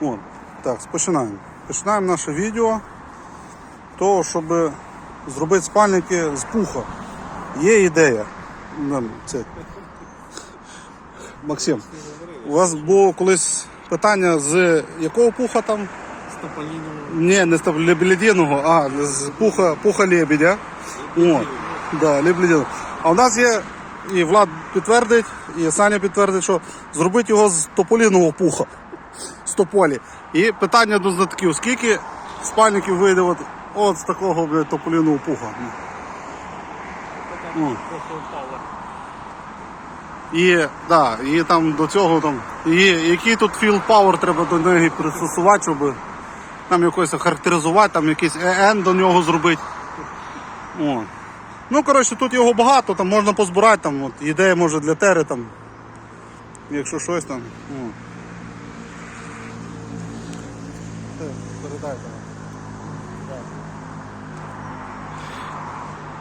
От. Так, починаємо. Починаємо наше відео того, щоб зробити спальники з пуха. Є ідея. Це. Максим, у вас було колись питання з якого пуха там? Стополінового. Ні, не з лебединого, а з пуха, пуха лебедя. О, да, лебединого. А у нас є, і Влад підтвердить, і Саня підтвердить, що зробити його з тополіного пуха. Тополі. І питання до знатоків, скільки спальників вийде от, от з такого блядь, тополіного пуха. Впало. І, да, і там до цього там. І який тут field power треба до неї пристосувати, щоб там якось характеризувати, там якийсь EN до нього зробити. О. Ну, коротше, тут його багато, там можна позбирати, там, от, ідея може для тери там. Якщо щось там. О. 对，都是袋子。